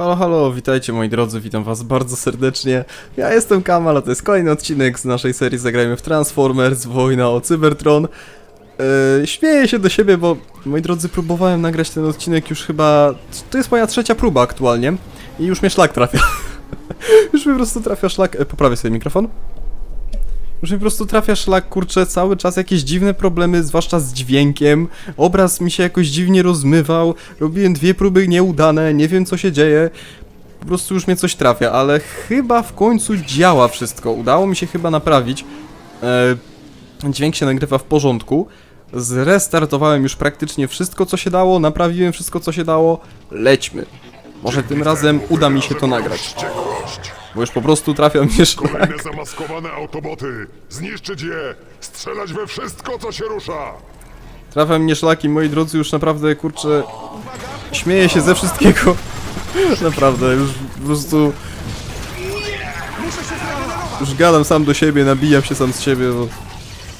Halo, halo, witajcie moi drodzy, witam was bardzo serdecznie. Ja jestem Kamal, a to jest kolejny odcinek z naszej serii Zagrajmy w Transformers, Wojna o Cybertron. Yy, śmieję się do siebie, bo moi drodzy, próbowałem nagrać ten odcinek już chyba... To jest moja trzecia próba aktualnie i już mnie szlak trafia. już mi po prostu trafia szlak... E, poprawię sobie mikrofon. Mi po prostu trafia szlak, kurczę, cały czas jakieś dziwne problemy, zwłaszcza z dźwiękiem. Obraz mi się jakoś dziwnie rozmywał. Robiłem dwie próby nieudane, nie wiem co się dzieje. Po prostu już mnie coś trafia, ale chyba w końcu działa wszystko. Udało mi się chyba naprawić. E, dźwięk się nagrywa w porządku. Zrestartowałem już praktycznie wszystko co się dało, naprawiłem wszystko co się dało. Lećmy. Może tym razem uda mi się to nagrać. Bo już po prostu trafia mnie szlak. Kolejne zamaskowane autoboty! Zniszczyć je! Strzelać we wszystko, co się rusza! Trafia mnie szlaki, moi drodzy, już naprawdę, kurczę, śmieję się ze wszystkiego. naprawdę, już po prostu... Już gadam sam do siebie, nabijam się sam z siebie, bo...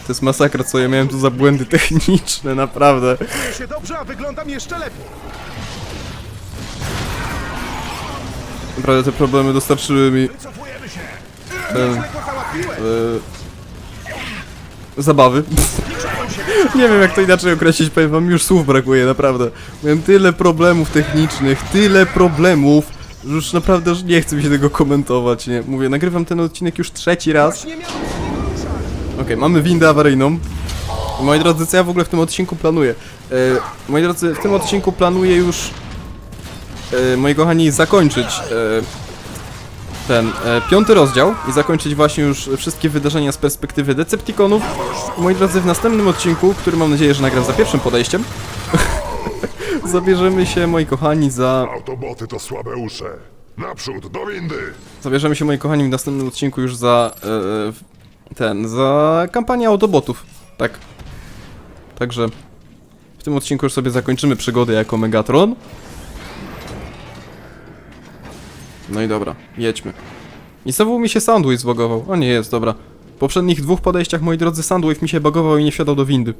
To jest masakra, co ja miałem tu za błędy techniczne, naprawdę. Czuję się dobrze, a wyglądam jeszcze lepiej. Naprawdę te problemy dostarczyły mi e, e, zabawy. Nie wiem jak to inaczej określić, powiem wam, już słów brakuje, naprawdę. Miałem tyle problemów technicznych, tyle problemów, że już naprawdę że nie chcę mi się tego komentować, nie. Mówię, nagrywam ten odcinek już trzeci raz. Okej, mamy windę awaryjną. Moi drodzy, co ja w ogóle w tym odcinku planuję? E, moi drodzy, w tym odcinku planuję już, moi kochani, zakończyć e, ten e, piąty rozdział i zakończyć właśnie już wszystkie wydarzenia z perspektywy Decepticonów. Moi drodzy, w następnym odcinku, który mam nadzieję, że nagram za pierwszym podejściem, zabierzemy się, moi kochani, za Autoboty to słabe usze. Naprzód, do windy! Zabierzemy się, moi kochani, w następnym odcinku już za e, ten, za kampanię Autobotów. Tak. Także w tym odcinku już sobie zakończymy przygodę jako Megatron. No i dobra, jedźmy. I znowu mi się Soundwave zbogował. O nie, jest, dobra. W poprzednich dwóch podejściach, moi drodzy, Soundwave mi się bagował i nie wsiadał do windy.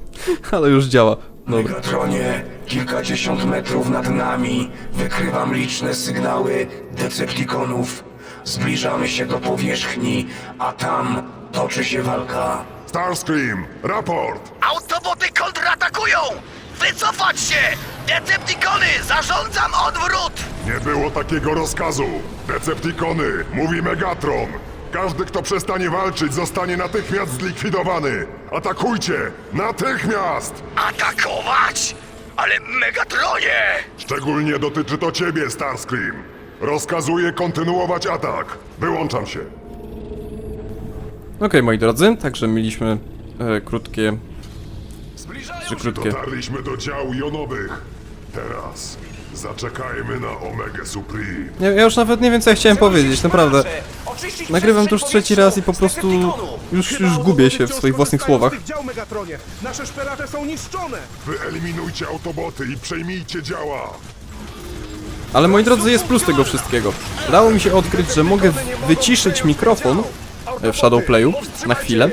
Ale już działa. Dobra. Megatronie, kilkadziesiąt metrów nad nami wykrywam liczne sygnały Decepticonów. Zbliżamy się do powierzchni, a tam toczy się walka. Starscream, raport! Autoboty kontratakują! Wycofać się! Decepticony! Zarządzam odwrót! Nie było takiego rozkazu! Decepticony, mówi Megatron! Każdy, kto przestanie walczyć, zostanie natychmiast zlikwidowany! Atakujcie! Natychmiast! Atakować? Ale Megatronie! Szczególnie dotyczy to ciebie, Starscream! Rozkazuję kontynuować atak! Wyłączam się! Okej, moi drodzy, także mieliśmy e, krótkie... Trzy krótkie. Dotarliśmy do działu jonowych. Teraz zaczekajmy na Omega Supreme. Nie, ja już nawet nie wiem co ja chciałem powiedzieć, naprawdę. Nagrywam to już trzeci raz i po prostu już, już gubię się w swoich własnych słowach. Dział Megatronie. Nasze szperacze są niszczone. Wyeliminujcie autoboty i przejmijcie działa. Ale moi drodzy, jest plus tego wszystkiego. Udało mi się odkryć, że mogę wyciszyć mikrofon e, w Shadowplayu na chwilę.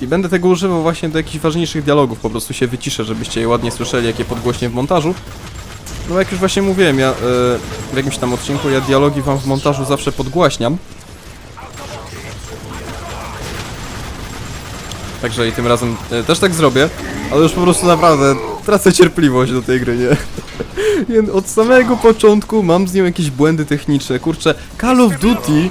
I będę tego używał właśnie do jakichś ważniejszych dialogów, po prostu się wyciszę, żebyście je ładnie słyszeli, jakie podgłośnie w montażu. No jak już właśnie mówiłem, ja e, w jakimś tam odcinku, ja dialogi wam w montażu zawsze podgłaśniam. Także i tym razem e, też tak zrobię, ale już po prostu naprawdę tracę cierpliwość do tej gry? Nie, Od samego początku mam z nią jakieś błędy techniczne. Kurczę, Call of Duty,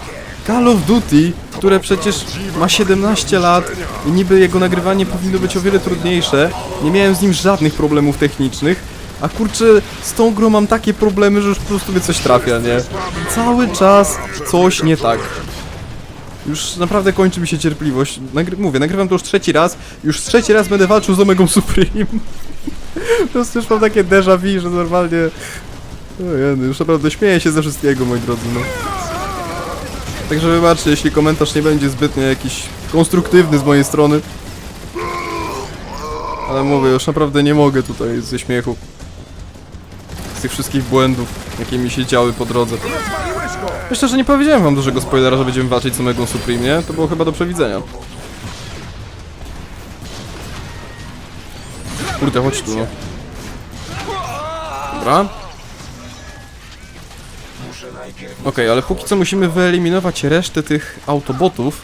Call of Duty, które przecież ma 17 lat i niby jego nagrywanie powinno być o wiele trudniejsze. Nie miałem z nim żadnych problemów technicznych. A kurczę, z tą grą mam takie problemy, że już po prostu mnie coś trafia, nie? Cały czas coś nie tak. Już naprawdę kończy mi się cierpliwość. Nagry mówię, nagrywam to już trzeci raz. Już trzeci raz będę walczył z Omegą Supreme. Po prostu już mam takie déjà vu, że normalnie... Ojej, już naprawdę śmieję się ze wszystkiego, moi drodzy, no. Także wybaczcie, jeśli komentarz nie będzie zbytnio jakiś konstruktywny z mojej strony. Ale mówię, już naprawdę nie mogę tutaj ze śmiechu. Z tych wszystkich błędów, jakie mi się działy po drodze. Myślę, że nie powiedziałem wam dużego spoilera, że będziemy walczyć z Omegą Supreme, nie? To było chyba do przewidzenia. Kurde, chodź tu, no. Dobra. Okej, ale póki co musimy wyeliminować resztę tych autobotów.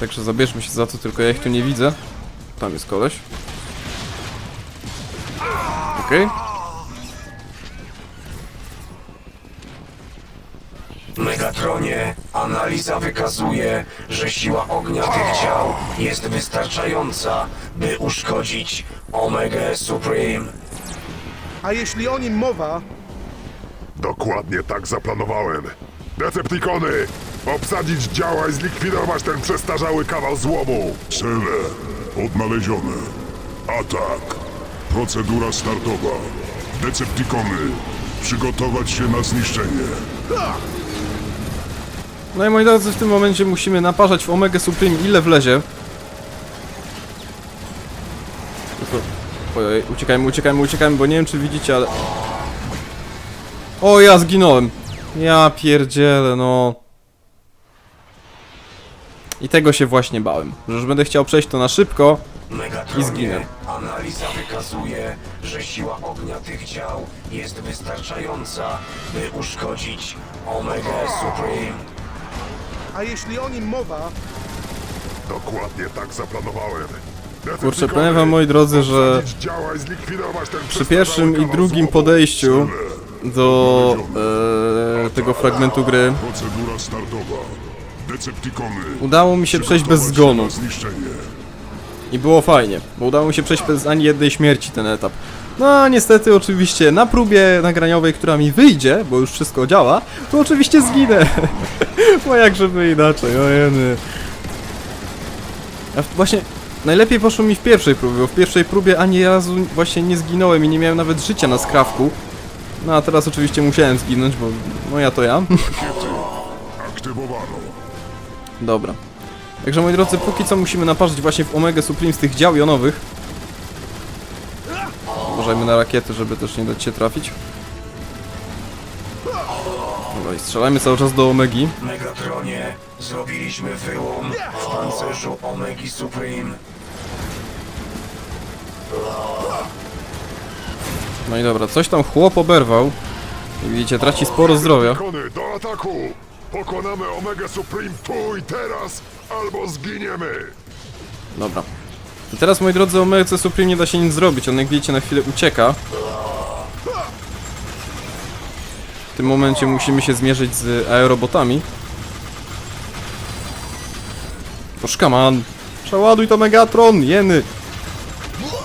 Także zabierzmy się za to, tylko ja ich tu nie widzę. Tam jest koleś. Okej. Megatronie, analiza wykazuje, że siła ognia tych ciał jest wystarczająca, by uszkodzić Omega Supreme. A jeśli o nim mowa, Dokładnie tak zaplanowałem. Decepticony! Obsadzić działa i zlikwidować ten przestarzały kawał złomu! Cele odnalezione. Atak. Procedura startowa. Decepticony. Przygotować się na zniszczenie. No i moi drodzy, w tym momencie musimy naparzać w Omega Supreme ile wlezie. Ojej, uciekajmy, uciekajmy, uciekajmy, bo nie wiem czy widzicie, ale... O, ja zginąłem! Ja pierdzielę, no... I tego się właśnie bałem, że już będę chciał przejść to na szybko. I zginę. Megatronie, analiza wykazuje, że siła ognia tych ciał jest wystarczająca, by uszkodzić Omega Supreme. a jeśli o nim mowa, Dokładnie tak zaplanowałem. Kurczę, powiem wam moi drodzy, że Obsadzić działa i zlikwidować ten przy pierwszym i kawał drugim podejściu Cele. Do e, tego fragmentu gry Procedura startowa. Decepticony. udało mi się przejść bez zgonu. I było fajnie, bo udało mi się przejść bez ani jednej śmierci ten etap. No a niestety oczywiście na próbie nagraniowej, która mi wyjdzie, bo już wszystko działa, to oczywiście zginę. bo jak żeby inaczej, ojeny. A właśnie najlepiej poszło mi w pierwszej próbie, bo w pierwszej próbie ani razu właśnie nie zginąłem i nie miałem nawet życia na skrawku. No a teraz oczywiście musiałem zginąć, bo no ja to ja. Aktywowano. Dobra. Także moi drodzy, póki co musimy naparzyć właśnie w Omega Supreme z tych dział jonowych. Uważajmy na rakiety, żeby też nie dać się trafić. Dobra, i strzelajmy cały czas do Omegi. Megatronie, zrobiliśmy wyłom w pancerzu Omegi Supreme. No i dobra, coś tam chłop oberwał. I widzicie, traci sporo zdrowia. Do ataku! Pokonamy Omega Supreme tu i teraz, albo zginiemy! Dobra. I teraz, moi drodzy, Omega Supreme nie da się nic zrobić. On, jak widzicie, na chwilę ucieka. W tym momencie musimy się zmierzyć z aerobotami. Poszkaman! Przeładuj to Megatron, jeny!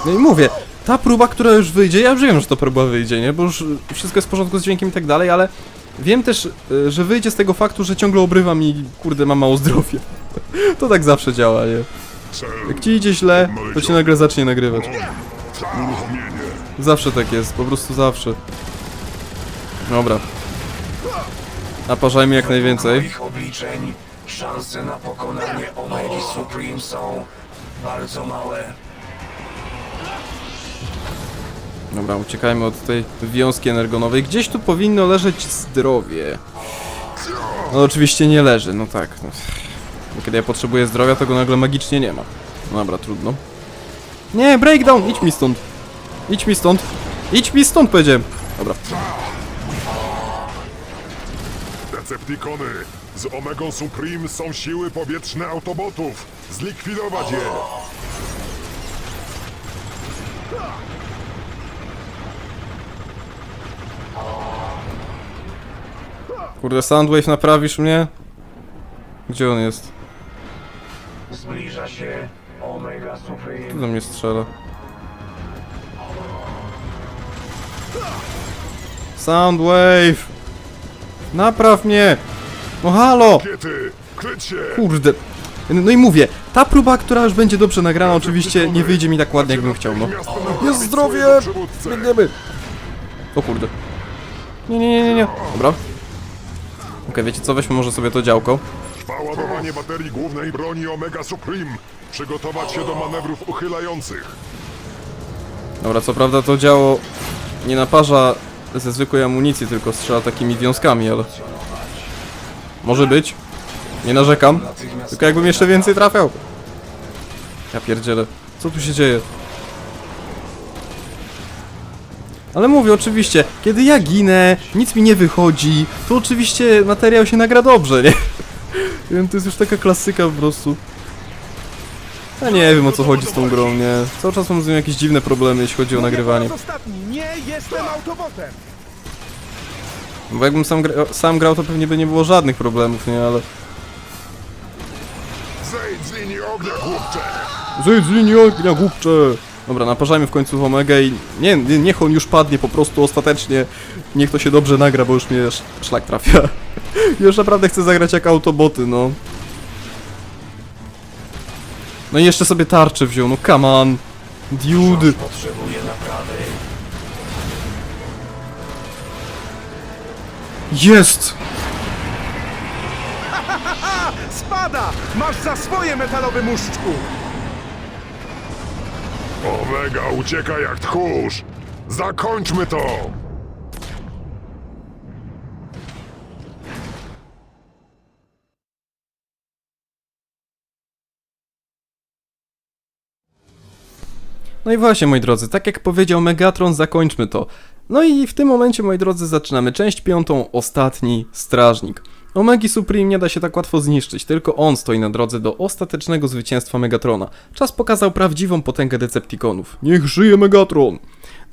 No i mówię, ta próba, która już wyjdzie, ja już wiem, że to próba wyjdzie, nie? Bo już wszystko jest w porządku z dźwiękiem i tak dalej, ale wiem też, y, że wyjdzie z tego faktu, że ciągle obrywam i kurde mam mało zdrowia. To tak zawsze działa, nie? Jak ci idzie źle, to ci nagle zacznie nagrywać. Zawsze tak jest, po prostu zawsze. Dobra. Naparzajmy jak najwięcej. Obliczeń szanse na pokonanie Omegi Supreme są bardzo małe. Dobra, uciekajmy od tej wiązki energonowej. Gdzieś tu powinno leżeć zdrowie. No oczywiście nie leży, no tak. No. Kiedy ja potrzebuję zdrowia, to go nagle magicznie nie ma. No dobra, trudno. Nie, breakdown! Idź mi stąd! Idź mi stąd! Idź mi stąd, powiedziałem! Dobra. Decepticony, z Omegą Supreme są siły powietrzne Autobotów. Zlikwidować je! Kurde, Soundwave, naprawisz mnie? Gdzie on jest? Zbliża się Omega Tu Supreme. do mnie strzela. Soundwave! Napraw mnie! No halo! Kiety, kryć się! Kurde. No i mówię, ta próba, która już będzie dobrze nagrana, oczywiście nie wyjdzie mi tak ładnie, jakbym chciał, no. Jest zdrowie! Biegniemy! O kurde. Nie, nie, nie, nie, nie. Dobra. Okej, wiecie co, weźmy może sobie to działko. Trwa ładowanie baterii głównej broni Omega Supreme. Przygotować się do manewrów uchylających. Dobra, co prawda to działo nie naparza ze zwykłej amunicji, tylko strzela takimi wiązkami, ale... Może być. Nie narzekam. Tylko jakbym jeszcze więcej trafiał. Ja pierdzielę. Co tu się dzieje? Ale mówię, oczywiście, kiedy ja ginę, nic mi nie wychodzi, to oczywiście materiał się nagra dobrze, nie? Wiem, to jest już taka klasyka po prostu. Ja nie wiem o co chodzi z tą grą, nie? Cały czas mam z nią jakieś dziwne problemy, jeśli chodzi o nagrywanie. nie jestem autobotem! Bo jakbym sam, gra sam grał, to pewnie by nie było żadnych problemów, nie? Ale... Zejdź z linii ognia, chłopcze! Zejdź z linii ognia, głupcze! Dobra, naparzajmy w końcu w Omega i nie, nie, niech on już padnie po prostu ostatecznie. Niech to się dobrze nagra, bo już mnie sz szlak trafia. już naprawdę chcę zagrać jak autoboty, no. No i jeszcze sobie tarczę wziął, no come on. Dude. Jest! Spada! Masz za swoje metalowy muszczku! Omega ucieka jak tchórz! Zakończmy to! No i właśnie, moi drodzy, tak jak powiedział Megatron, zakończmy to. No i w tym momencie, moi drodzy, zaczynamy część piątą, ostatni strażnik. Omegi Supreme nie da się tak łatwo zniszczyć, tylko on stoi na drodze do ostatecznego zwycięstwa Megatrona. Czas pokazał prawdziwą potęgę Decepticonów. Niech żyje Megatron!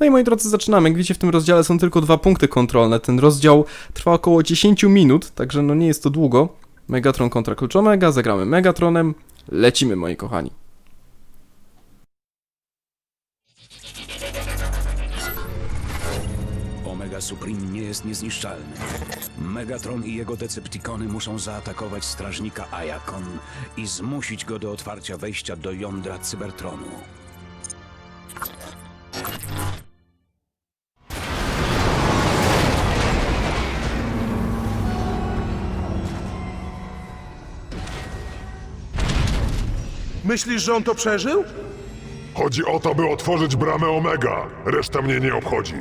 No i moi drodzy, zaczynamy. Jak widzicie, w tym rozdziale są tylko dwa punkty kontrolne. Ten rozdział trwa około 10 minut, także no nie jest to długo. Megatron kontra Klucz Omega, zagramy Megatronem. Lecimy, moi kochani. Supreme nie jest niezniszczalny. Megatron i jego Decepticony muszą zaatakować strażnika Ayakon i zmusić go do otwarcia wejścia do jądra Cybertronu. Myślisz, że on to przeżył? Chodzi o to, by otworzyć bramę Omega. Reszta mnie nie obchodzi.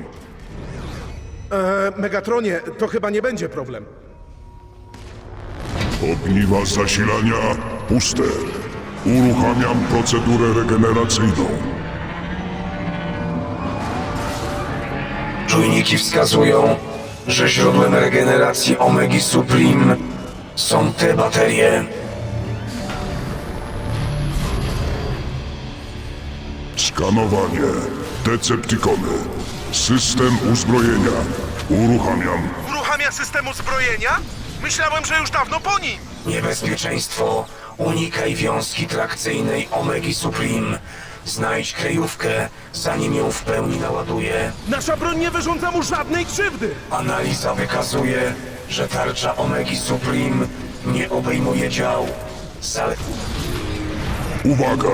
E, Megatronie, to chyba nie będzie problem. Ogniwa zasilania puste. Uruchamiam procedurę regeneracyjną. Czujniki wskazują, że źródłem regeneracji Omegi Supreme są te baterie. Skanowanie. Decepticony. System uzbrojenia. Uruchamiam. Uruchamia systemu zbrojenia? Myślałem, że już dawno po nim! Niebezpieczeństwo. Unikaj wiązki trakcyjnej Omegi Supreme. Znajdź kryjówkę, zanim ją w pełni naładuje. Nasza broń nie wyrządza mu żadnej krzywdy! Analiza wykazuje, że tarcza Omegi Supreme nie obejmuje dział. Zale... Uwaga!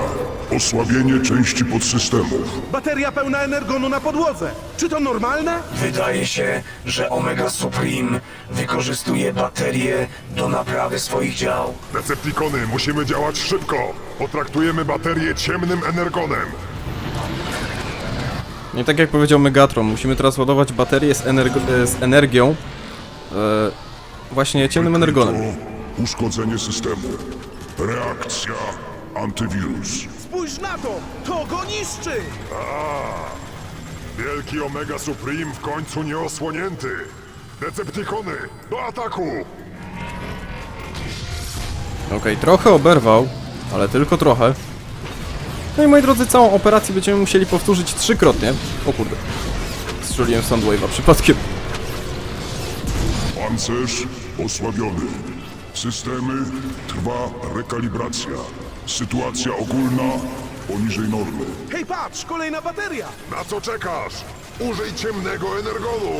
Osłabienie części podsystemów. Bateria pełna energonu na podłodze. Czy to normalne? Wydaje się, że Omega Supreme wykorzystuje baterie do naprawy swoich dział. Decepticony, musimy działać szybko. Potraktujemy baterię ciemnym energonem. No i tak jak powiedział Megatron, musimy teraz ładować baterię z, energo- e, z energią. E, właśnie ciemnym energonem. Uszkodzenie systemu. Reakcja antywirus. Spójrz na to! To go niszczy! Wielki Omega Supreme w końcu nieosłonięty. Decepticony, do ataku! Okej, trochę oberwał, ale tylko trochę. No i moi drodzy, całą operację będziemy musieli powtórzyć trzykrotnie. O kurde. Strzeliłem Soundwave'a przypadkiem. Pancerz osłabiony. Systemy trwa rekalibracja. Sytuacja ogólna poniżej normy. Hej, patrz! Kolejna bateria! Na co czekasz? Użyj ciemnego energonu!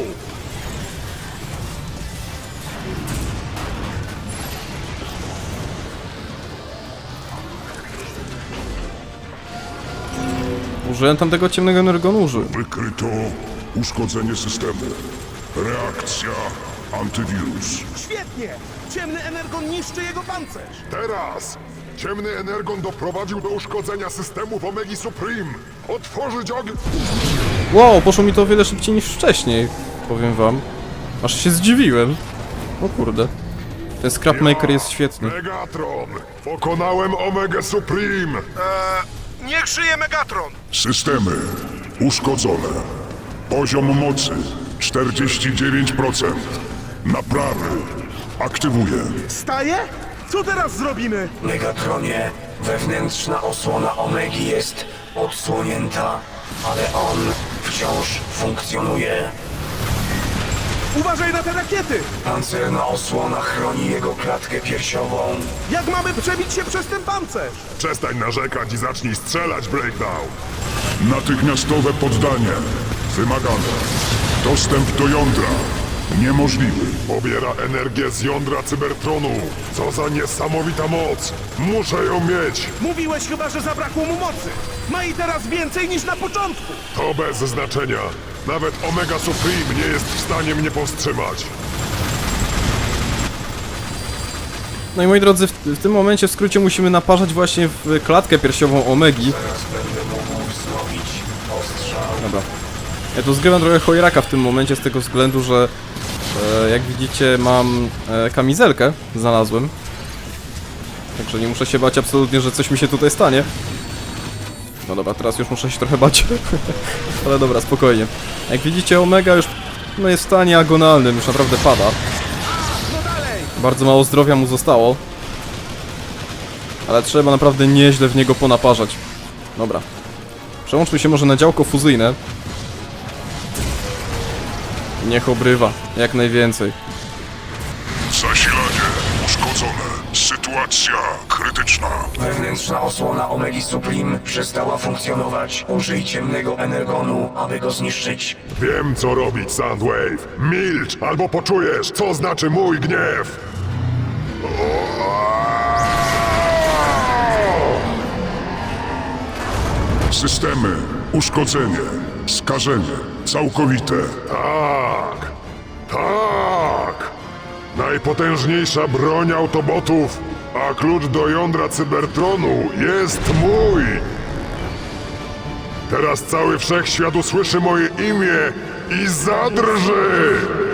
Użyłem tam tego ciemnego energonu, użyłem. Wykryto uszkodzenie systemu. Reakcja antywirus. Świetnie! Ciemny energon niszczy jego pancerz! Teraz! Ciemny energon doprowadził do uszkodzenia systemów Omegi Supreme. Otworzyć ogień! Wow, poszło mi to o wiele szybciej niż wcześniej, powiem wam. Aż się zdziwiłem. O kurde. Ten Scrapmaker jest świetny. Megatron! Pokonałem Omega Supreme! Eee, niech żyje Megatron! Systemy uszkodzone. Poziom mocy 49%. Naprawy. Aktywuję. Staje? Co teraz zrobimy? Megatronie, wewnętrzna osłona Omegi jest odsłonięta, ale on wciąż funkcjonuje. Uważaj na te rakiety! Pancerna osłona chroni jego klatkę piersiową. Jak mamy przebić się przez ten pancerz? Przestań narzekać i zacznij strzelać, Breakdown. Natychmiastowe poddanie. Wymagane. Dostęp do jądra. Niemożliwy. Pobiera energię z jądra Cybertronu. Co za niesamowita moc. Muszę ją mieć. Mówiłeś chyba, że zabrakło mu mocy. Ma i teraz więcej niż na początku. To bez znaczenia. Nawet Omega Supreme nie jest w stanie mnie powstrzymać. No i moi drodzy, w, w tym momencie w skrócie musimy naparzać właśnie w klatkę piersiową Omegi. Teraz będę mógł wznowić ostrzał. Dobra. Ja tu zgrywam trochę chojraka w tym momencie z tego względu, że e, jak widzicie mam e, kamizelkę, znalazłem. Także nie muszę się bać absolutnie, że coś mi się tutaj stanie. No dobra, teraz już muszę się trochę bać. Ale dobra, spokojnie. Jak widzicie Omega już no, jest w stanie agonalnym, już naprawdę pada. Bardzo mało zdrowia mu zostało. Ale trzeba naprawdę nieźle w niego ponaparzać. Dobra. Przełączmy się może na działko fuzyjne. Niech obrywa, jak najwięcej. Zasilanie uszkodzone. Sytuacja krytyczna. Wewnętrzna osłona Omegi Supreme przestała funkcjonować. Użyj ciemnego energonu, aby go zniszczyć. Wiem, co robić, Soundwave. Milcz, albo poczujesz, co znaczy mój gniew. Systemy, uszkodzenie, skażenie, całkowite. Tak, tak. Najpotężniejsza broń autobotów, a klucz do jądra Cybertronu jest mój. Teraz cały wszechświat usłyszy moje imię i zadrży!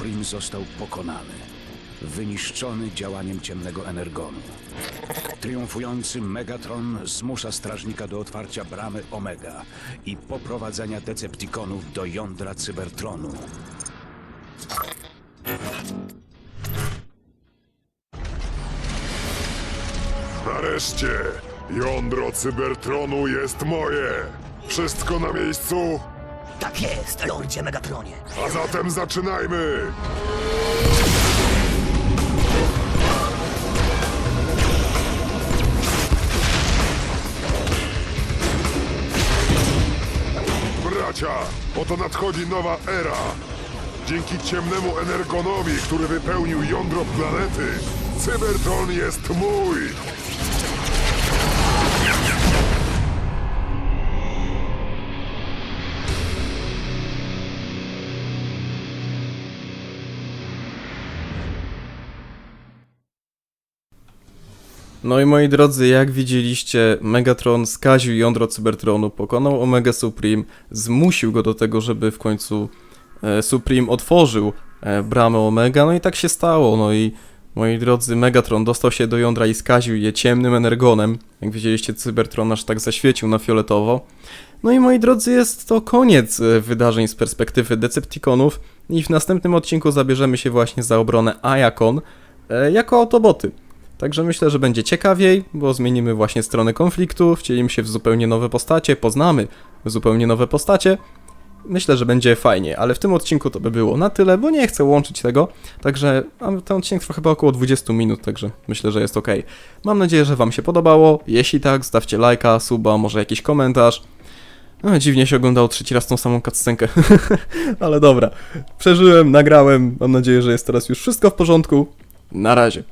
Supreme został pokonany. Wyniszczony działaniem ciemnego energonu. Triumfujący Megatron zmusza strażnika do otwarcia bramy Omega i poprowadzenia Decepticonów do jądra Cybertronu. Nareszcie! Jądro Cybertronu jest moje! Wszystko na miejscu? Tak jest, Lordzie Megatronie. A zatem zaczynajmy! Bracia, oto nadchodzi nowa era. Dzięki ciemnemu energonowi, który wypełnił jądro planety, Cybertron jest mój! No i moi drodzy, jak widzieliście, Megatron skaził jądro Cybertronu, pokonał Omega Supreme, zmusił go do tego, żeby w końcu e, Supreme otworzył e, bramę Omega, no i tak się stało, no i moi drodzy, Megatron dostał się do jądra i skaził je ciemnym energonem. Jak widzieliście, Cybertron aż tak zaświecił na fioletowo. No i moi drodzy, jest to koniec e, wydarzeń z perspektywy Decepticonów i w następnym odcinku zabierzemy się właśnie za obronę Ayakon jako Autoboty. Także myślę, że będzie ciekawiej, bo zmienimy właśnie stronę konfliktu, wcielimy się w zupełnie nowe postacie, poznamy zupełnie nowe postacie. Myślę, że będzie fajnie, ale w tym odcinku to by było na tyle, bo nie chcę łączyć tego. Także ten odcinek trwa chyba około 20 minut, także myślę, że jest ok. Mam nadzieję, że Wam się podobało. Jeśli tak, stawcie lajka, suba, może jakiś komentarz. No, dziwnie się oglądało trzeci raz tą samą cutscenkę. ale dobra. Przeżyłem, nagrałem. Mam nadzieję, że jest teraz już wszystko w porządku. Na razie.